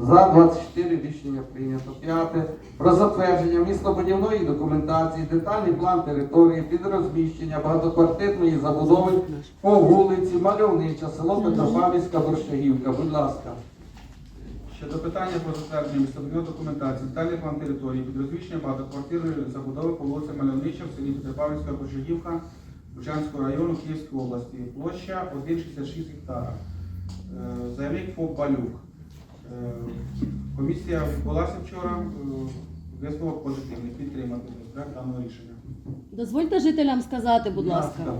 За 24 рішення прийнято. П'яте. Про затвердження містобудівної документації, детальний план території під розміщення багатоквартирної забудови по вулиці Мальовнича, село Петропавлівська, Борщагівка. Будь ласка. Щодо питання про затвердження містобудівної документації, детальний план території під розміщення багатоквартирної забудови по вулиці Мальовнича в селі Петропавлівська Божигівка Бучанського району Київської області. Площа 1,66 гектара. Е, Заявник ФОП Балюк. Е, Комісія відбулася вчора. е, Висновок позитивний. Підтримати проект даного рішення. Дозвольте жителям сказати, будь ласка.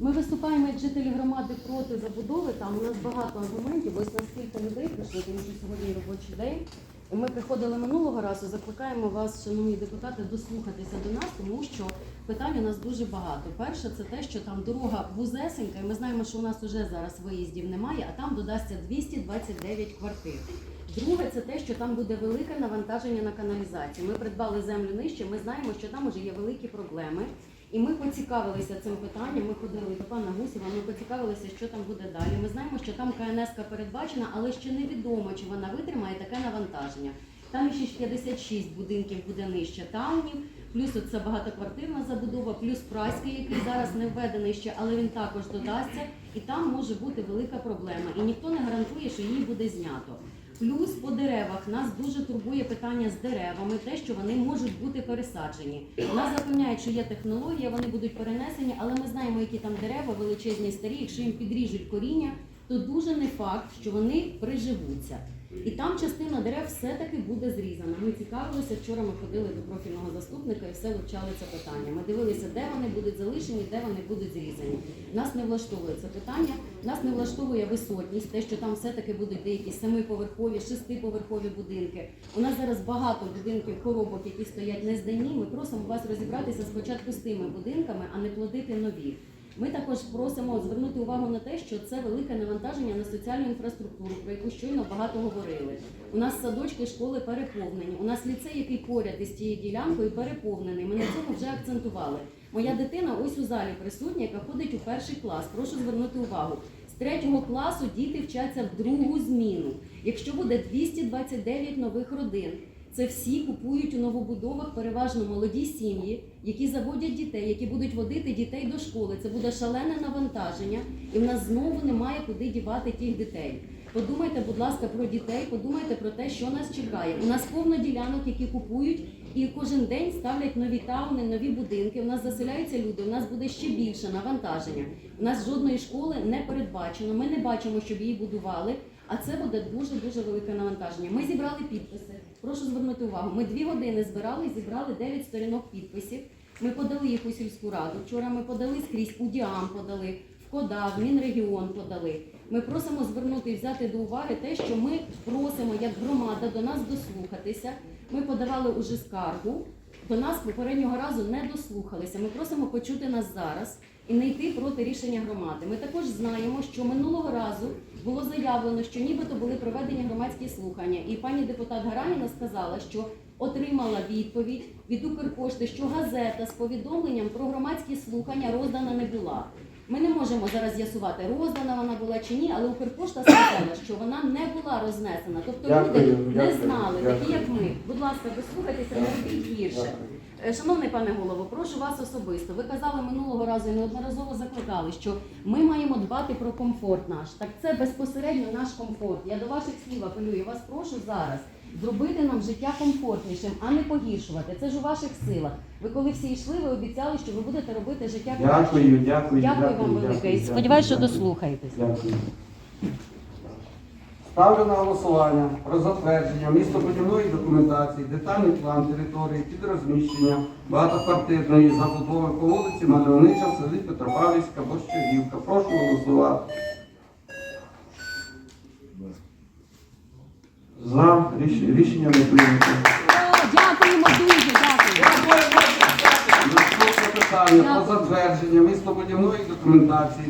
Ми виступаємо як жителі громади проти забудови. Там у нас багато аргументів. Ось наскільки людей прийшли, тому що сьогодні робочий день. Ми приходили минулого разу. Закликаємо вас, шановні депутати, дослухатися до нас, тому що питань у нас дуже багато. Перше, це те, що там дорога вузесенька, і ми знаємо, що у нас вже зараз виїздів немає, а там додасться 229 квартир. Друге, це те, що там буде велике навантаження на каналізацію. Ми придбали землю нижче. Ми знаємо, що там вже є великі проблеми. І ми поцікавилися цим питанням. Ми ходили до пана Гусєва, ми поцікавилися, що там буде далі. Ми знаємо, що там КНС передбачена, але ще невідомо, чи вона витримає таке навантаження. Там ще ж 56 будинків буде нижче таунів, плюс це багатоквартирна забудова, плюс прайський, який зараз не введений ще, але він також додасться. І там може бути велика проблема. І ніхто не гарантує, що її буде знято. Плюс по деревах нас дуже турбує питання з деревами, те, що вони можуть бути пересаджені. Нас запевняють, що є технологія, вони будуть перенесені, але ми знаємо, які там дерева величезні, старі. Якщо їм підріжуть коріння, то дуже не факт, що вони приживуться. І там частина дерев все-таки буде зрізана. Ми цікавилися. Вчора ми ходили до профільного заступника і все вивчали це питання. Ми дивилися, де вони будуть залишені, де вони будуть зрізані. Нас не влаштовує це питання. Нас не влаштовує висотність, те, що там все-таки будуть деякі семиповерхові, шестиповерхові будинки. У нас зараз багато будинків, коробок, які стоять нездані. Ми просимо вас розібратися спочатку з тими будинками, а не плодити нові. Ми також просимо звернути увагу на те, що це велике навантаження на соціальну інфраструктуру, про яку щойно багато говорили. У нас садочки, школи переповнені. У нас ліцей, який поряд із цією ділянкою, переповнений. Ми на цьому вже акцентували. Моя дитина ось у залі присутня, яка ходить у перший клас. Прошу звернути увагу. З третього класу діти вчаться в другу зміну. Якщо буде 229 нових родин, це всі купують у новобудовах переважно молоді сім'ї, які заводять дітей, які будуть водити дітей до школи. Це буде шалене навантаження, і в нас знову немає куди дівати тих дітей. Подумайте, будь ласка, про дітей, подумайте про те, що нас чекає. У нас повно ділянок, які купують, і кожен день ставлять нові тауни, нові будинки. У нас заселяються люди. У нас буде ще більше навантаження. У нас жодної школи не передбачено. Ми не бачимо, щоб її будували. А це буде дуже дуже велике навантаження. Ми зібрали підписи. Прошу звернути увагу. Ми дві години збирали, зібрали 9 сторінок підписів. Ми подали їх у сільську раду. Вчора ми подали скрізь у Діам подали, в КОДА, в Мінрегіон подали. Ми просимо звернути і взяти до уваги те, що ми просимо як громада до нас дослухатися. Ми подавали уже скаргу. До нас попереднього разу не дослухалися. Ми просимо почути нас зараз і не йти проти рішення громади. Ми також знаємо, що минулого разу було заявлено, що нібито були проведені громадські слухання, і пані депутат Гараніна сказала, що отримала відповідь від Укрпошти, що газета з повідомленням про громадські слухання роздана не була. Ми не можемо зараз з'ясувати, роздана вона була чи ні, але Укрпошта сказала, що вона не була рознесена. Тобто Дякую, люди не дякую, знали, такі дякую. як ми. Будь ласка, дослухайтеся, не робіть гірше. Е, Шановний пане голово, прошу вас особисто. Ви казали минулого разу і неодноразово закликали, що ми маємо дбати про комфорт наш. Так це безпосередньо наш комфорт. Я до ваших слів апелюю. Вас прошу зараз зробити нам життя комфортнішим, а не погіршувати. Це ж у ваших силах. Ви коли всі йшли, ви обіцяли, що ви будете робити життя краще. Дякую, дякую. Дякую вам велике. І сподіваюся, що дослухаєтесь. Дякую. Ставлю на голосування про затвердження містобудівної документації, детальний план території під розміщення багатоквартирної забудови по вулиці Мальовнича селі Петропавлівська, Борщагівка. Прошу голосувати. За Ріш- рішення не прийнято. Дякуємо дуже, дякую. Наступне питання про затвердження містобудівної документації,